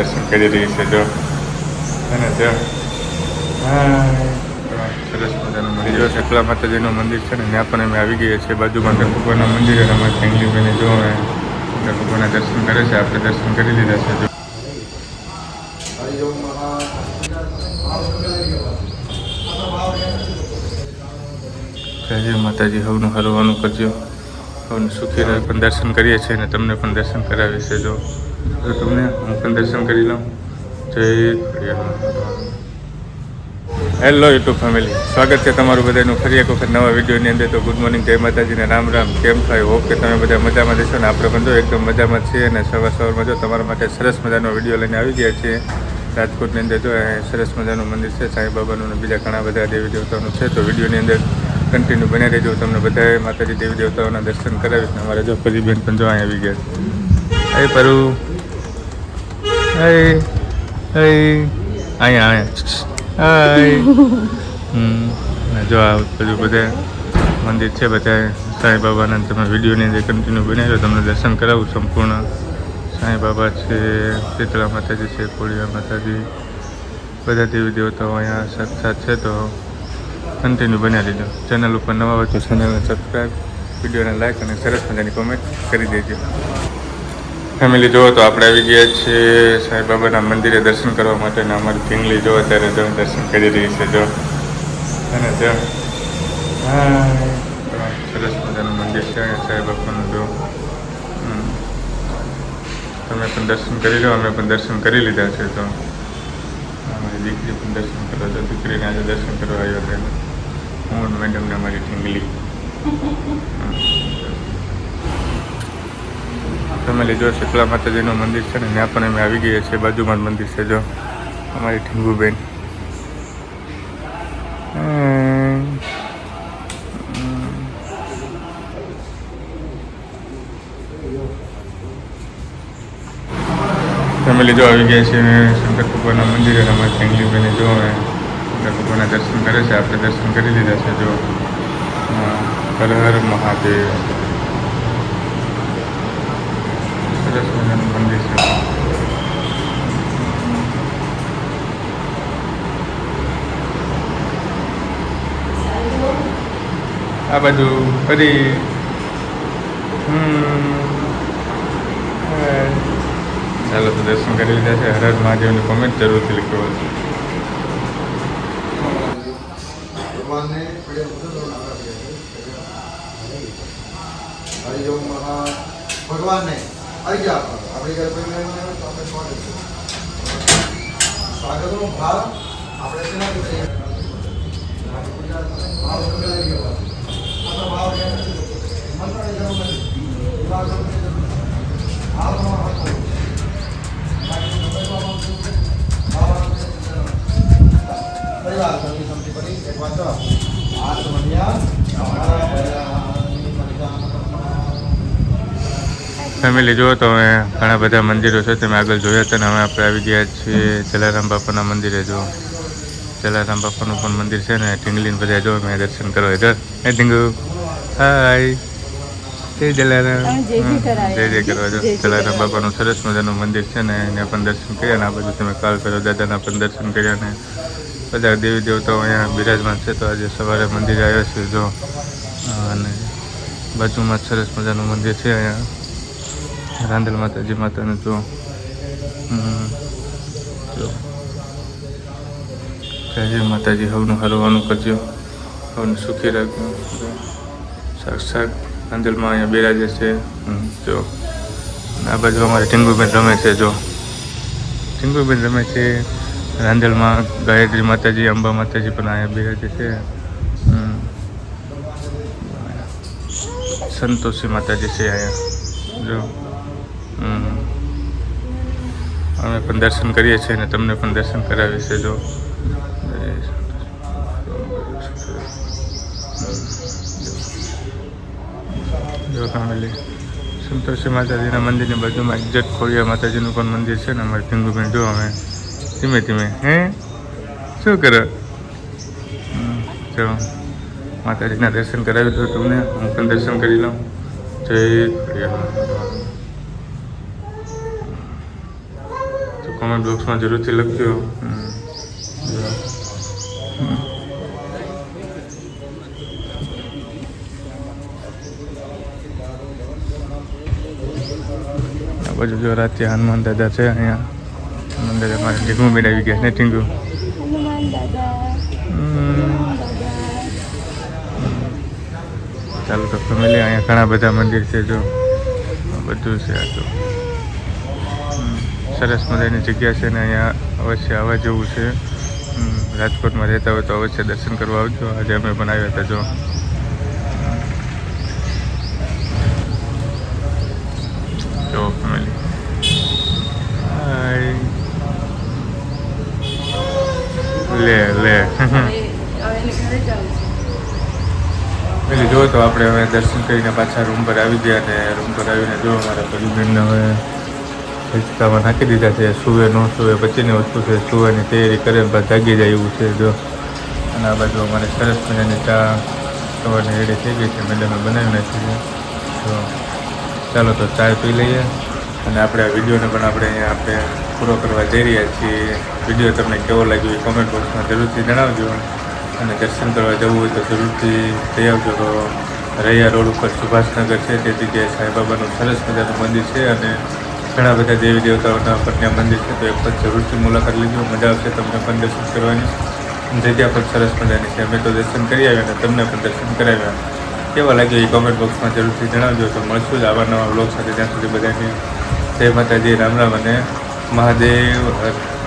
દર્શન કરી રહી છે જો. અને જો. સરસ મજાનું મંદિર. છે માતાજીનું મંદિર છે ને, ત્યાં પણ અમે આવી ગયા છીએ. બાજુમાં ગણપતિના મંદિર અને અમારી ફેમિલી જો અમે દર્શન કરે છે. આપણે દર્શન કરી લીધા છે જો. જય માતાજી, હવનું હરવાનું કરજો. હવનું સુખી પણ દર્શન કરીએ છીએ અને તમને પણ દર્શન કરાવીએ છીએ જો. જો તમને હું પણ દર્શન કરી લઉં. જય ખોડિયાર હેલો યુટ્યુબ ફેમિલી સ્વાગત છે તમારું બધાનું. ફરી એક વખત નવા વિડીયોની અંદર. તો ગુડ મોર્નિંગ જય માતાજીને રામ રામ. કેમ થાય? હોપ કે તમે બધા મજામાં જશો ને? આપણે પણ એકદમ મજામાં છીએ અને સવાર સવારમાં જો તમારા માટે સરસ મજાનો વીડિયો લઈને આવી ગયા છીએ. રાજકોટની અંદર જો સરસ મજાનું મંદિર છે, સાંઈ બાબાનું બીજા ઘણા બધા દેવી દેવતાઓનું છે. તો વિડીયોની અંદર કન્ટિન્યુ બની રહેજો. તમને બધાએ માતાજી દેવી દેવતાઓના દર્શન કરાવીશ ને અમારે જો પરીબેન પણ જો અહીં આવી ગયા એ પરુ હે હે અહીંયા અહીંયા અને જો આ બધું બધા મંદિર છે બધા. સાંઈ બાબાના તમે વિડીયોની અંદર કન્ટિન્યુ બનાવ્યો. તમને દર્શન કરાવું સંપૂર્ણ. સાંઈ બાબા છે શીતળા માતાજી છે કોળિયા માતાજી. બધા દેવી દેવતાઓ અહીંયા સાક્ષાત છે તો કન્ટિન્યુ બનાવી લીધો ચેનલ ઉપર નવા હોય તો ચેનલને સબસ્ક્રાઈબ વિડીયોને લાઈક અને સરસ મજાની કોમેન્ટ કરી દેજો. ફેમિલી જુઓ તો આપણે આવી ગયા છીએ સાંઈબાબાના મંદિરે દર્શન કરવા માટે અને અમારી ફેમિલી જુઓ અત્યારે જો દર્શન કરી રહી છે જો. અને જો. સરસ મજાનું મંદિર છે અને સાંઈબાબાનું જો. તમે પણ દર્શન કરી લો, અમે પણ દર્શન કરી લીધા છે તો. અમારી દીકરી પણ દર્શન કરવા તો દીકરીને આજે દર્શન કરવા આવ્યો હતો હું મેડમને અમારી ઢીંગલી ફેમિલી જો શીતળા માતાજીનું મંદિર છે ને, ત્યાં પણ અમે આવી ગયા છીએ. બાજુમાં મંદિર છે જો. અમારી ઠીંગુબેન. ફેમિલી જો આવી ગયા છે શંકર ભગવાનના મંદિરે અમારી ફેમિલી બેને જો શંકર ભગવાનના દર્શન કરે છે. આપણે દર્શન કરી લીધા છે જો. હર હર મહાદેવ. સરસ મંદિર છે આ બાજુ ફરી. ચાલો તો દર્શન કરી લીધા છે હર હર મહાદેવની કોમેન્ટ જરૂરથી લખ્યો મહા ભગવાનને આવી ગયા આપણે ઘરે મહેમાન આવે તો આપણે સ્વાગત છે સ્વાગતનો ભાવ આપણે શેનાથી કરીએ? ભાવ ભાવ? મંત્રની જરૂર. ભાવ તમારો હકનો. બાકી સમજવા માંગતું છે. ભાવ આપણે જરૂર નથી. પરિવાર સમિતિ સમિતિ પડી એક વાંચો આત્મનિયા અમારા ભયાની પરિધાન ફેમિલી જુઓ તો હવે ઘણા બધા મંદિરો છે તમે આગળ જોયા હતા ને હવે આપણે આવી ગયા છીએ જલારામ બાપાના મંદિરે જો જલારામ બાપાનું પણ મંદિર છે ને ઢીંગલીને બધા જો મેં દર્શન કરવા ઇધર એ ટીંગુ હાય. જય જલારામ. જય જય કરવા જો જલારામ બાપાનું સરસ મજાનું મંદિર છે ને એને પણ દર્શન કર્યા ને આ બધું તમે કાલ કરો દાદાના પણ દર્શન કર્યા ને. બધા દેવી દેવતાઓ અહીંયા બિરાજમાન છે તો આજે સવારે મંદિરે આવ્યા છે જો અને બાજુમાં સરસ મજાનું મંદિર છે અહીંયા. રાંદલ માતાજી માતાનું જો જય માતાજી, હવનું હરવાનું કરજો. હવને સુખી રાખજો. સાક્ષાત રાંદલમાં અહીંયા બિરાજે છે. જો. આ બાજુ અમારે ટીંગુબેન રમે છે, જો. ટીંગુબેન રમે છે. રાંદલમાં ગાયત્રી માતાજી, અંબા માતાજી પણ અહીંયા બિરાજે છે. સંતોષી માતાજી છે અહીંયા. જો. અમે પણ દર્શન કરીએ છીએ અને તમને પણ દર્શન કરાવીએ છીએ જો. જો ફેમિલી, સંતોષી માતાજીના મંદિરની બાજુમાં ઇજ્જત ખોડિયા માતાજીનું પણ મંદિર છે ને અમારે ઢીંગુબેન જો અમે ધીમે ધીમે, હે? શું કરો? જો માતાજીના દર્શન કરાવી દઉં તમને, હું પણ દર્શન કરી લઉં. જય ખોડિયાર કોમેન્ટ બોક્સમાં જરૂરથી લખજો. બાજુ જો રાતે હનુમાન દાદા છે અહીંયા. હનુમાન દાદા મારે ઢીંગું બેન આવી ગયા ને. દાદા ચાલો તો ફેમિલી અહીંયા ઘણા બધા મંદિર છે જો. બધું છે આ તો. સરસ મજાની જગ્યા છે ને અહીંયા અવશ્ય આવવા જેવું છે. રાજકોટમાં રહેતા હોય તો અવશ્ય દર્શન કરવા આવજો. આજે અમે આવ્યા હતા જો. જો, ફેમિલી. લે લે. પેલી જો તો આપણે હવે દર્શન કરીને પાછા રૂમ પર આવી ગયા અને રૂમ પર આવીને જો અમારા પરિબેનને હવે હિંચકામાં નાખી દીધા છે. સૂવે, ન સૂવે, પછીની વસ્તુ છે, સૂવાની તૈયારી કરે બાદ જાગી જાય એવું છે જો. અને આ બાજુ અમારે સરસ મજાની ચા સવારની રેડી થઈ ગઈ છે. મેડમે બનાવી નાખી છે. તો ચાલો તો ચા પી લઈએ. અને આપણે આ વિડીયોને પણ આપણે અહીંયા આપણે પૂરો કરવા જઈ રહ્યા છીએ. વીડિયો તમને કેવો લાગ્યો એ કોમેન્ટ બોક્સમાં જરૂરથી જણાવજો. અને દર્શન કરવા જવું હોય તો જરૂરથી જઈ આવજો. તો રૈયા રોડ ઉપર સુભાષનગર છે. તે જગ્યાએ સાંઈબાબાનું સરસ મજાનું મંદિર છે. અને ઘણા બધા દેવી દેવતાઓના પણ મંદિર છે, તો એક વખત જરૂરથી મુલાકાત લેજો. મજા આવશે તમને પણ દર્શન કરવાની. જગ્યા પણ સરસ મજાની છે. અમે તો દર્શન કરી આવ્યા અને તમને પણ દર્શન કરાવ્યા. કેવા લાગ્યો એ કોમેન્ટ બોક્સમાં જરૂરથી જણાવજો. તો મળશું જ આવા નવા બ્લોગ સાથે. ત્યાં સુધી બધાને જય માતાજી, રામ રામ અને મહાદેવ.